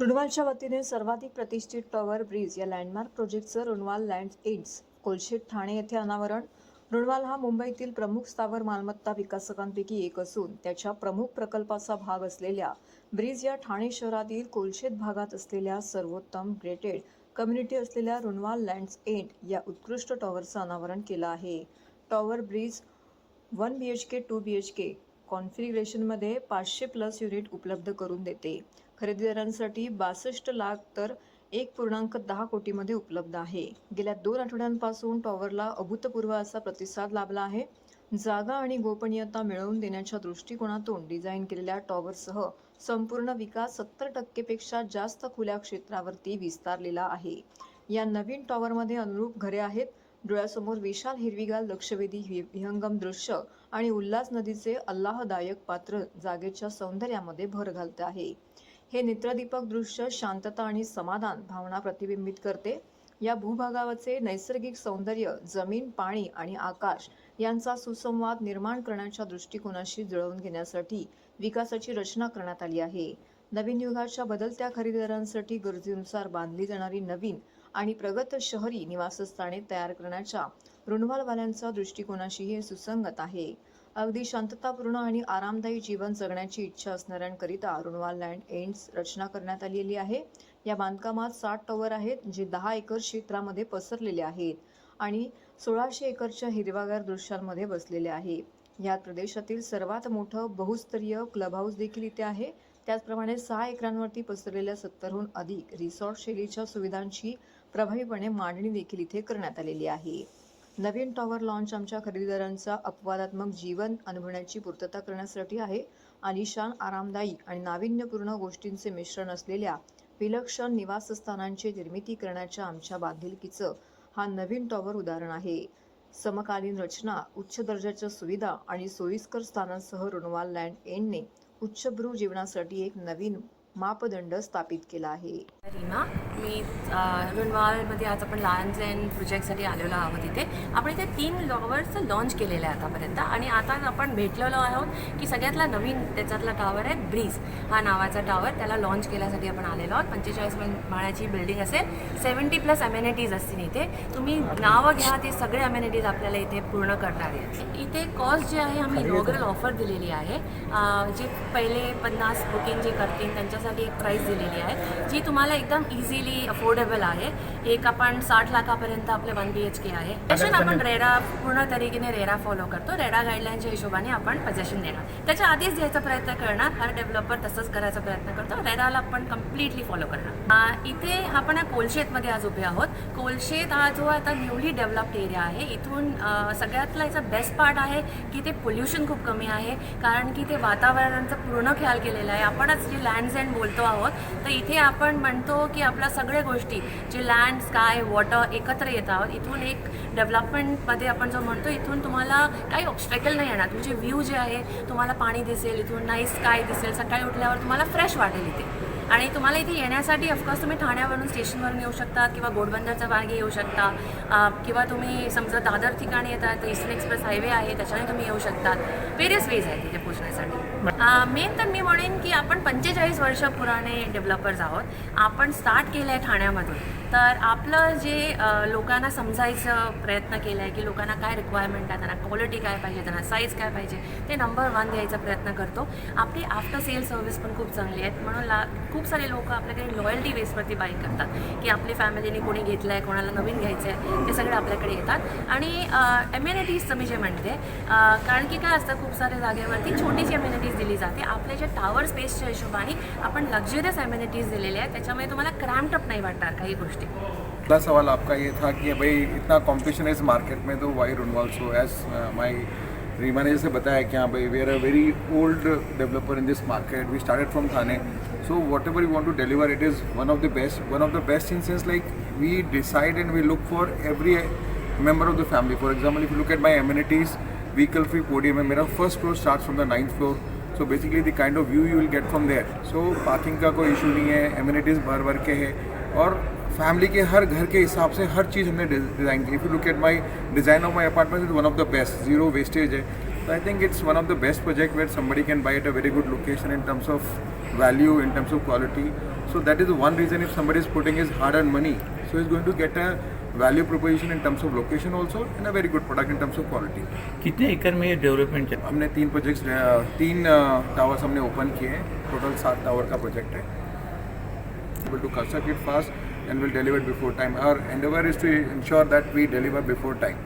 रुणवालच्या वतीने सर्वाधिक प्रतिष्ठित टॉवर ब्रिज या लँडमार्क प्रोजेक्टचं रुणवाल लँड एड्स कोलशेत ठाणे येथे अनावरण. रुणवाल हा मुंबईतील प्रमुख स्थावर मालमत्ता विकासकांपैकी एक असून त्याच्या प्रमुख प्रकल्पाचा भाग असलेल्या ब्रिज या ठाणे शहरातील कोलशेत भागात असलेल्या सर्वोत्तम ग्रेटेड कम्युनिटी असलेल्या रुणवाल लँड्स एंड या उत्कृष्ट टॉवरचं अनावरण केलं आहे. Tower bridge one B H K two B H K कॉन्फिगरेशनमध्ये पाचशे प्लस युनिट उपलब्ध करून देते. खरेदीदारांसाठी बासष्ट लाख तर एक पूर्णांक दहा कोटीमध्ये उपलब्ध आहे. गेल्या दोन आठवड्यांपासून टॉवरला अभूतपूर्व असा प्रतिसाद लाभला आहे. जागा आणि गोपनीयता मिळवून देण्याच्या दृष्टिकोनातून डिझाईन केलेल्या टॉवरसह संपूर्ण विकास सत्तर टक्केपेक्षा जास्त खुल्या क्षेत्रावरती विस्तारलेला आहे. या नवीन टॉवरमध्ये अनुरूप घरे आहेत. डोळ्यासमोर विशाल हिरवीगार लक्षवेधी विहंगम दृश्य आणि उल्हास नदीचे अल्लाहदायक पात्र जागेच्या सौंदर्यामध्ये भर घालते आहे. हे नेत्रदीपक दृश्य शांतता आणि समाधान भावना प्रतिबिंबित करते. या भूभागावरचे नैसर्गिक सौंदर्य जमीन पाणी आणि आकाश यांचा सुसंवाद निर्माण करण्याच्या दृष्टिकोनाशी जुळवून घेण्यासाठी विकासाची रचना करण्यात आली आहे. नवीन युगाच्या बदलत्या खरेदीदारांसाठी गरजेनुसार बांधली जाणारी नवीन आणि प्रगत शहरी निवासस्थाने तयार करण्याच्या रुणवालवाल्यांचा दृष्टिकोनाशी हे सुसंगत आहे. अगदी शांततापूर्ण आणि आरामदायी जीवन जगण्याची इच्छा असणाऱ्यांकरिता अरुणवाल लँड एंड्स रचना करण्यात आलेली आहे. या बांधकामात साठ टॉवर आहेत जे दहा एकर क्षेत्रामध्ये पसरलेले आहेत आणि सोळाशे एकरच्या हिरवागार दृश्यांमध्ये बसलेले आहे. या प्रदेशातील सर्वात मोठं बहुस्तरीय क्लब हाऊस देखील इथे आहे. त्याचप्रमाणे सहा एकरांवरती पसरलेल्या सत्तरहून अधिक रिसॉर्ट शैलीच्या सुविधांची प्रभावीपणे मांडणी देखील इथे करण्यात आलेली आहे. नवीन टॉवर लॉन्च आमच्या खरेदीदारांचा अपवादात्मक जीवन अनुभवण्याची पूर्तता करण्यासाठी आहे. आलिशान आरामदायी आणि नाविन्यपूर्ण गोष्टींचे मिश्रण असलेल्या विलक्षण निवासस्थानांची निर्मिती करण्याच्या आमच्या बांधिलकीचं हा नवीन टॉवर उदाहरण आहे. समकालीन रचना उच्च दर्जाच्या सुविधा आणि सोयीस्कर स्थानांसह रुणवाल लँड एंडने उच्चभ्रू जीवनासाठी एक नवीन मापदंड स्थापित केला आहे. मी रुणवालमध्ये आज आपण लहानचे अँड प्रोजेक्टसाठी आलेलो आहोत तिथे आपण इथे तीन लॉवर्स लॉन्च केलेले आहे आतापर्यंत आणि आता आपण भेटलेलो आहोत की सगळ्यातला नवीन त्याच्यातला टावर आहे ब्रीज हा नावाचा टावर त्याला लॉन्च केल्यासाठी आपण आलेलो आहोत. पंचेचाळीस माळ्याची बिल्डिंग असेल. सेवन्टी प्लस अमेनिटीज असतील इथे. तुम्ही नावं घ्या ते सगळे अमेनिटीज आपल्याला इथे पूर्ण करणार आहेत. इथे कॉस्ट जे आहे आम्ही इनॉग्रल ऑफर दिलेली आहे. जे पहिले पन्नास बुकिंग जे करतील त्यांच्यासाठी एक प्राईस दिलेली आहे. जी तुम्हाला एकदम इझिली अफोर्डेबल आहे. एक आपण साठ लाखापर्यंत आपले वन बी एच के आहे. पजेशन आपण रेरा पूर्ण तरीकेने रेरा फॉलो करतो. रेरा गाईडलाईनच्या हिशोबाने आपण पजेशन देणार. त्याच्या आधीच द्यायचा प्रयत्न करणार. हर डेव्हलपर तसंच करायचा प्रयत्न करतो. रेराला आपण कम्प्लिटली फॉलो करणार. इथे आपण कोलशेतमध्ये आज उभे आहोत. कोलशेत हा जो आता न्यूली डेव्हलप्ड एरिया आहे इथून सगळ्यातला याचा बेस्ट पार्ट आहे की ते पोल्युशन खूप कमी आहे. कारण की ते वातावरणाचा पूर्ण ख्याल केलेला आहे. आपणच जे लँड्स अँड बोलतो आहोत तर इथे आपण म्हणतो की आपल्या सगळ्या गोष्टी जे लँड स्काय वॉटर एकत्र येतात इथून एक डेव्हलपमेंटमध्ये आपण जो म्हणतो इथून तुम्हाला काही ऑब्स्टॅकल नाही येणार. तुमचे व्ह्यू जे आहे तुम्हाला पाणी दिसेल इथून नाईस स्काय दिसेल. सकाळी उठल्यावर तुम्हाला फ्रेश वाटेल इथे आणि तुम्हाला इथे येण्यासाठी ऑफकोर्स तुम्ही ठाण्यावरून स्टेशनवरून येऊ शकता किंवा गोडबंदरचा मार्गे येऊ शकता. किंवा तुम्ही समजा दादर ठिकाणी येतात तर ईस्टर्न एक्सप्रेस हायवे आहे त्याच्याने तुम्ही येऊ शकतात वेरियस वेज आहेत तिथे पोचण्यासाठी मेन तर मी म्हणेन की आपण पंचेचाळीस वर्ष पुराणे डेव्हलपर्स आहोत. आपण स्टार्ट केलं आहे ठाण्यामधून. तर आपलं जे लोकांना समजायचं प्रयत्न केला आहे की लोकांना काय रिक्वायरमेंट आहे त्यांना क्वालिटी काय पाहिजे त्यांना साईज काय पाहिजे ते नंबर वन द्यायचा प्रयत्न करतो. आपली आफ्टर सेल सर्व्हिस पण खूप चांगली आहेत. म्हणून ला खूप सारे लोक आपल्याकडे लॉयल्टी बेसवरती बाय करतात. की आपली फॅमिलीने कोणी घेतलं आहे कोणाला नवीन घ्यायचं आहे ते सगळे आपल्याकडे येतात. आणि एम्युनिटीजचं मी जे म्हणते कारण की काय असतं खूप साऱ्या जागेवरती छोटीशी एम्युनिटीज दिली जाते. आपल्या जे टावर स्पेसच्या हिशोबाने आपण लक्झरियस एम्युनिटीज दिलेल्या आहेत त्याच्यामुळे तुम्हाला क्रॅम्पटअप नाही वाटणार काही गोष्टी. पहला सवाल आपका ये था कि भाई इतना कॉम्पिटिशन है इस मार्केट में तो Wai run वॉल्सो as my Reema ने जैसे बताया कि हाँ भाई we are a very old developer in this market we started from Thane so whatever you want to deliver it is one of the best one of the best in sense like we decide and we look for every member of the family for example if look at my amenities vehicle free podium है मेरा first floor start from the ninth floor so basically the kind of view you will get from there so parking का कोई issue नहीं है amenities भर भर के है. और फैमिली के हर घर के हिसाब से हर चीज़ हमने डिज़ाइन की। If you look at my design of my apartment is one of the best zero wastage है। तो I think it's one of the best project wait somebody can buy at a very good location in terms of value in terms of quality so that is one reason if somebody is putting is hard and money so is going to get a value proposition in terms of location also in a very good product in terms of quality कितने एकड़ में ये development हमने तीन project तीन towers हमने open किए हैं। टोटल सात टावर का प्रोजेक्ट है। Able to construct it fast and will deliver before time. Our endeavor is to ensure that we deliver before time.